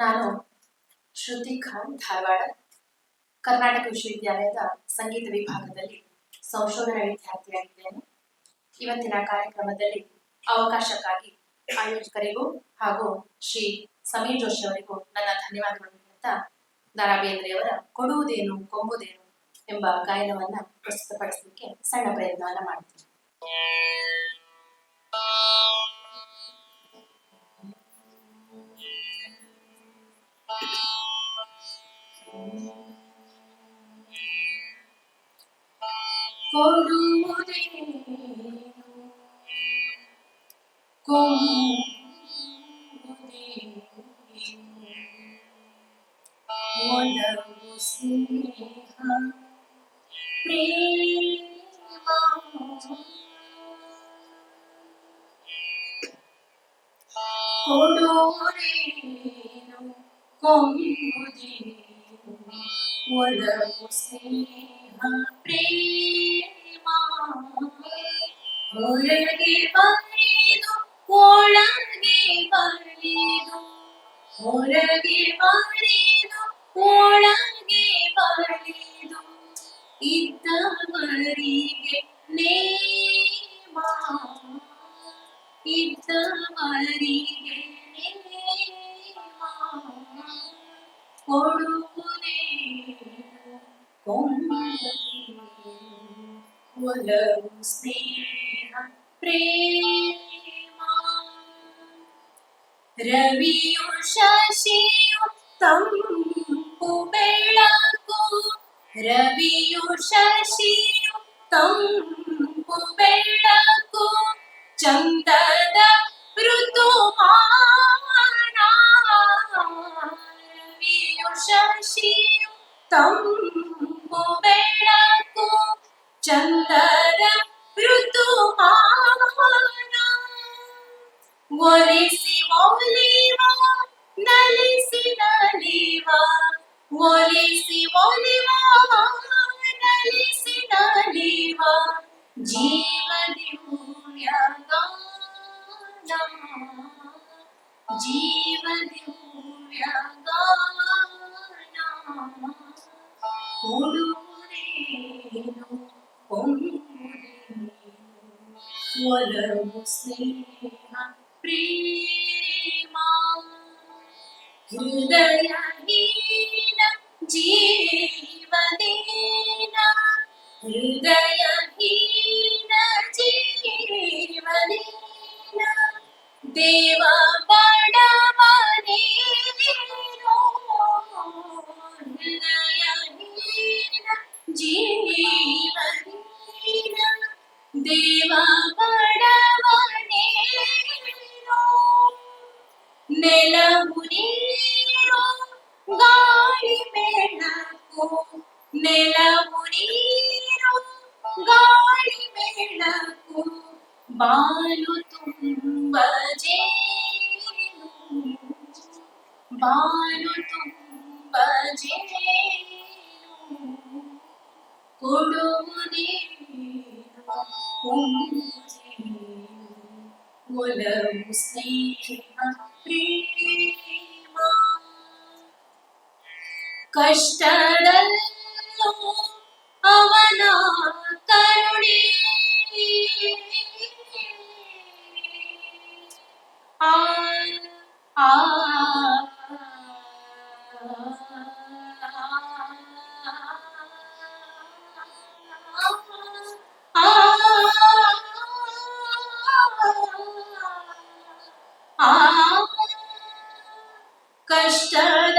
ನಾನು ಶ್ರುತಿ ಖಾನ್ ಧಾರವಾಡ ಕರ್ನಾಟಕ ವಿಶ್ವವಿದ್ಯಾಲಯದ ಸಂಗೀತ ವಿಭಾಗದಲ್ಲಿ ಸಂಶೋಧನಾ ವಿದ್ಯಾರ್ಥಿಯಾಗಿದ್ದೇನೆ ಇವತ್ತಿನ ಕಾರ್ಯಕ್ರಮದಲ್ಲಿ ಅವಕಾಶಕ್ಕಾಗಿ ಆಯೋಜಕರಿಗೂ ಹಾಗೂ ಶ್ರೀ ಸಮೀರ್ ಜೋಶಿ ಅವರಿಗೂ ನನ್ನ ಧನ್ಯವಾದಗಳನ್ನು ಹೇಳ್ತಾ ಬೇಂದ್ರೆಯವರ ಕೊಡುವುದೇನು ಕೊಂಬುದೇನು ಎಂಬ ಗಾಯನವನ್ನ ಪ್ರಸ್ತುತಪಡಿಸಲಿಕ್ಕೆ ಸಣ್ಣ ಪ್ರಯತ್ನವನ್ನ ಮಾಡ್ತೀನಿ వడము స్నేహ ప్రేమ ఒరగి వన ಒಳಗೆ ಬರೆದು ಹೊರಗೆ ಬರೆದು ಒಳಗೆ ಬರೆದು ಇದ್ದವರಿಗೆ ನೇಮ ಇದ್ದವರಿಗೆ ಕೊಡುವುದೇನು ಒಲವು ಸ್ನೇಹ ಪ್ರೇಮ ರವಿಯು ಶಶಿಯು ತಂಪು ಬೆಳಕು ರವಿಯು ಶಶಿಯು ತಂಪು ಬೆಳಕು ಚಂದದ ಋತುಮಾನ ರವಿಯು ಶಶಿಯು ತಂಪು ಬೆಳಕು ಚಂದದ ಋತುಮಾನ ಒಲಿಸಿ ಒಲಿವಾ ನಲಿಸಿದ ನೀವಾ ಒಲಿಸಿ ಒಲಿವಾ ನಲಿಸಿದ ನೀವಾ ಜೀವದಿ ಜೀವದಿ ಉಡುರೇನು ಒಲವು ಸ್ನೇಹ ಪ್ರಿಯ ഹൃദയഹീനം ജീവനീന ഹൃദയഹീന ജീവനീന ദേവാ പടവനീനോ ഹൃദയഹീന ജീവനീന ദേവാ പടവനീനോ നിലമുനീ గాలి మేళకు నెలవు నీరు గాలి మేళకు బాలు తుంబజే బాలు తుంబజే కొడుము నీరు కుంజే ఒలవు స్నేహ ప్రియ ಕಷ್ಟಡಲ್ಲೂ ಅವನ ಕರುಣೆ ಆ ಆ ಕಷ್ಟದ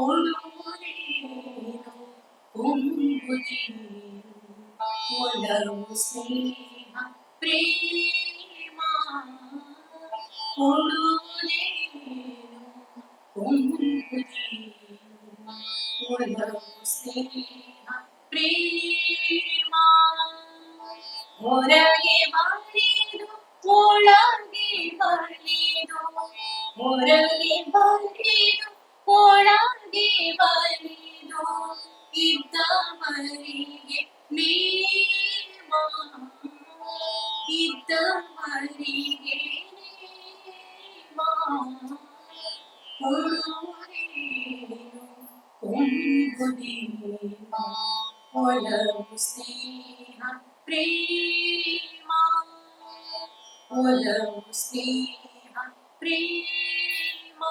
ഒഴുകും സ്നേഹ പ്രേമ ഒരകെ വളരേനു ഒളകെ വളരേനു ഒരകെ വളരേനു Olhamos, Senhor, prima. Olhamos, Senhor, prima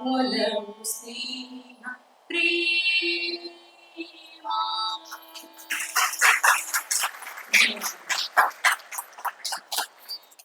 olhamos sempre